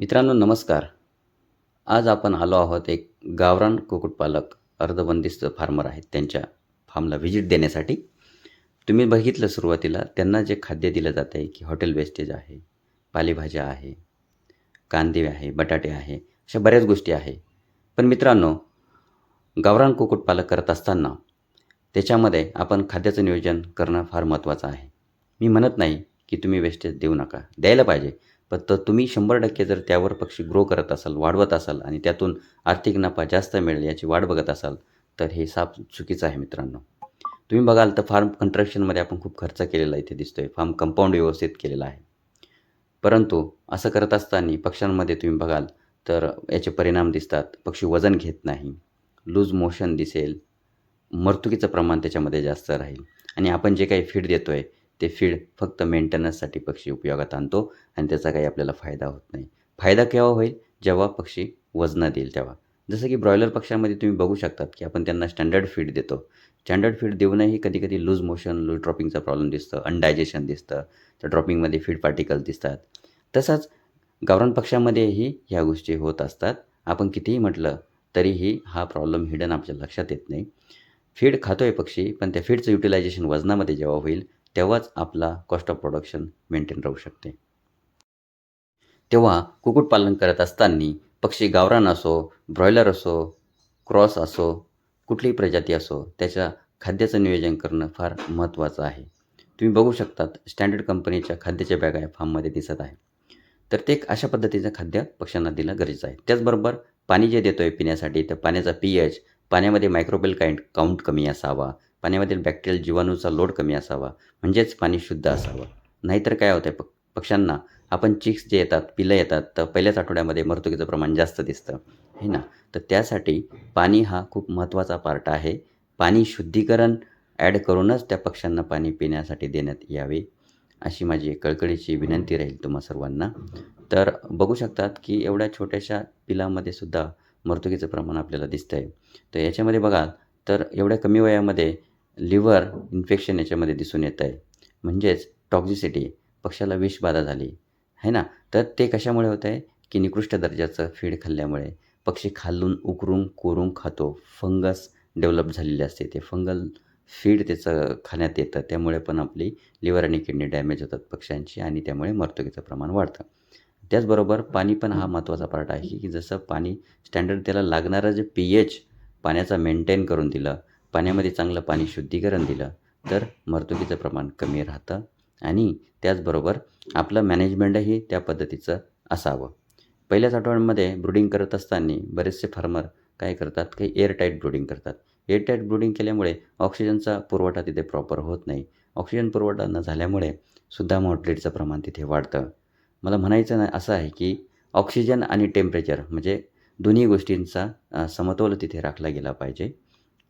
मित्रांनो नमस्कार. आज आपण आलो आहोत एक गावरान कुक्कुटपालक अर्धबंदिस्त फार्मर आहेत त्यांच्या फार्मला व्हिजिट देण्यासाठी. तुम्ही बघितलं सुरुवातीला त्यांना जे खाद्य दिलं जातं आहे की हॉटेल वेस्टेज आहे पालेभाज्या आहे कांदे आहे बटाटे आहे अशा बऱ्याच गोष्टी आहे. पण मित्रांनो गावरान कुक्कुटपालक करत असताना त्याच्यामध्ये आपण खाद्याचं नियोजन करणं फार महत्त्वाचं आहे. मी म्हणत नाही की तुम्ही वेस्टेज देऊ नका. द्यायला पाहिजे. पण तर तुम्ही शंभर टक्के जर त्यावर पक्षी ग्रो करत असाल वाढवत असाल आणि त्यातून आर्थिक नफा जास्त मिळेल याची वाट बघत असाल तर हे साप चुकीचं आहे मित्रांनो. तुम्ही बघाल तर फार्म कंस्ट्रक्शनमध्ये आपण खूप खर्च केलेला इथे दिसतोय फार्म कंपाऊंड व्यवस्थित केलेला आहे. परंतु असं करत असताना पक्ष्यांमध्ये तुम्ही बघाल तर याचे परिणाम दिसतात पक्षी वजन घेत नाही लूज मोशन दिसेल मर्तुकीचं प्रमाण त्याच्यामध्ये जास्त राहील. आणि आपण जे काही फीड देतो आहे ते फीड फक्त मेंटेनन्ससाठी पक्षी उपयोगात आणतो आणि त्याचा काही आपल्याला फायदा होत नाही. फायदा केव्हा होईल? जेव्हा पक्षी वजनं देईल तेव्हा. जसं की ब्रॉयलर पक्ष्यांमध्ये तुम्ही बघू शकतात की आपण त्यांना स्टँडर्ड फीड देतो. स्टँडर्ड फीड देऊनही कधी कधी लूज मोशन लूज ड्रॉपिंगचा प्रॉब्लेम दिसतं अनडायजेशन दिसतं त्या ड्रॉपिंगमध्ये फीड पार्टिकल्स दिसतात. तसंच गावरान पक्ष्यामध्येही ह्या गोष्टी होत असतात. आपण कितीही म्हटलं तरीही हा प्रॉब्लेम हिडन आपल्या लक्षात येत नाही. फीड खातो आहे पक्षी पण त्या फीडचं युटिलायझेशन वजनामध्ये जेव्हा होईल तेव्हाच आपला कॉस्ट ऑफ प्रोडक्शन मेंटेन राहू शकते. तेव्हा कुक्कुटपालन करत असताना पक्षी गावरान असो ब्रॉयलर असो क्रॉस असो कुठलीही प्रजाती असो त्याच्या खाद्याचं नियोजन करणं फार महत्त्वाचं आहे. तुम्ही बघू शकतात स्टँडर्ड कंपनीच्या खाद्याच्या बॅगा या फार्ममध्ये दिसत आहे. तर ते अशा पद्धतीचं खाद्य पक्ष्यांना दिलं गरजेचं आहे. त्याचबरोबर पाणी जे देतो आहे पिण्यासाठी तर पाण्याचा पी एच पाण्यामध्ये मायक्रोबेल काइंट काउंट कमी असावा पाण्यामधील बॅक्टेरियल जीवाणूचा लोड कमी असावा म्हणजेच पाणी शुद्ध असावं. नाहीतर काय होतं आहे प पक्ष्यांना आपण चिक्स जे येतात पिलं येतात तर पहिल्याच आठवड्यामध्ये मर्तुकीचं प्रमाण जास्त दिसतं. हे ना? तर त्यासाठी पाणी हा खूप महत्त्वाचा पार्ट आहे. पाणी शुद्धीकरण ॲड करूनच त्या पक्ष्यांना पाणी पिण्यासाठी देण्यात यावे अशी माझी कळकळीची विनंती राहील तुम्हा सर्वांना. तर बघू शकतात की एवढ्या छोट्याशा पिलामध्ये सुद्धा मर्तुकीचं प्रमाण आपल्याला दिसतं आहे तर याच्यामध्ये बघाल तर एवढ्या कमी वयामध्ये लिव्हर इन्फेक्शन याच्यामध्ये दिसून येतं आहे. म्हणजेच टॉक्झिसिटी पक्षाला विषबाधा झाली. आहे ना? तर ते कशामुळे होतं आहे? की निकृष्ट दर्जाचं फीड खाल्ल्यामुळे पक्षी खालून उकरून कोरून खातो. फंगस डेव्हलप झालेले असते. ते फंगल फीड त्याचं खाण्यात येतं. त्यामुळे पण आपली लिव्हर आणि किडनी डॅमेज होतात पक्ष्यांची आणि त्यामुळे मर्तुकीचं प्रमाण वाढतं. त्याचबरोबर पाणी पण हा महत्त्वाचा पार्ट आहे की जसं पाणी स्टँडर्ड त्याला लागणारं जे पी एच पाण्याचा मेंटेन करून दिलं पाण्यामध्ये चांगलं पाणी शुद्धीकरण दिलं तर मर्तुकीचं प्रमाण कमी राहतं आणि त्याचबरोबर आपलं मॅनेजमेंटही त्या पद्धतीचं असावं. पहिल्याच आठवड्यांमध्ये ब्रुडिंग करत असताना बरेचसे फार्मर काय करतात काही एअरटाईट ब्रुडिंग करतात. एअरटाईट ब्रुडिंग केल्यामुळे ऑक्सिजनचा पुरवठा तिथे प्रॉपर होत नाही. ऑक्सिजन पुरवठा न झाल्यामुळे सुद्धा मॉर्टलिटीचं प्रमाण तिथे वाढतं. मला म्हणायचं ना असं आहे की ऑक्सिजन आणि टेम्परेचर म्हणजे दोन्ही गोष्टींचा समतोल तिथे राखला गेला पाहिजे.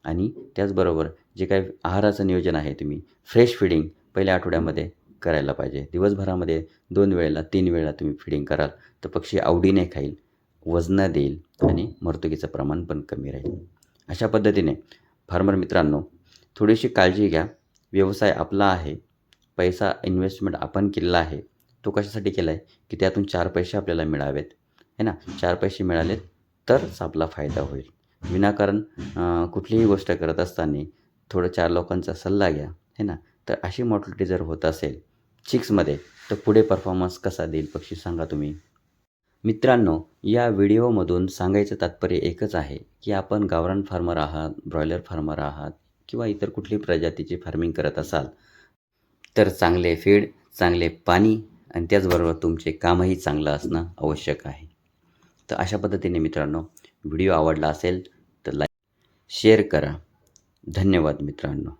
आणि त्याचबरोबर जे काही आहाराचं नियोजन आहे तुम्ही फ्रेश फिडिंग पहिल्या आठवड्यामध्ये करायला पाहिजे. दिवसभरामध्ये दोन वेळेला तीन वेळेला तुम्ही फिडिंग कराल. तर पक्षी आवडीने खाईल वजनं देईल आणि मर्तुकीचं प्रमाण पण कमी राहील. अशा पद्धतीने फार्मर मित्रांनो थोडीशी काळजी घ्या. व्यवसाय आपला आहे. पैसा इन्व्हेस्टमेंट आपण केलेला आहे. तो कशासाठी केला आहे की त्यातून चार पैसे आपल्याला मिळावेत. है ना? चार पैसे मिळालेत तरच आपला फायदा होईल. विनाकारण कुठलीही गोष्ट करत असताना थोडं चार लोकांचा सल्ला घ्या है ना? तर अशी मॉर्टलिटी जर होत असेल चिक्समध्ये तर पुढे परफॉर्मन्स कसा देईल पक्षी सांगा तुम्ही. मित्रांनो या व्हिडिओमधून सांगायचं तात्पर्य एकच आहे की आपण गावरान फार्मर आहात ब्रॉयलर फार्मर आहात किंवा इतर कुठली प्रजातीची फार्मिंग करत असाल तर चांगले फीड चांगले पाणी आणि त्याचबरोबर तुमचे कामही चांगलं असणं आवश्यक आहे. तर अशा पद्धतीने मित्रांनो व्हिडिओ आवडला असेल तर लाईक शेअर करा. धन्यवाद मित्रांनो.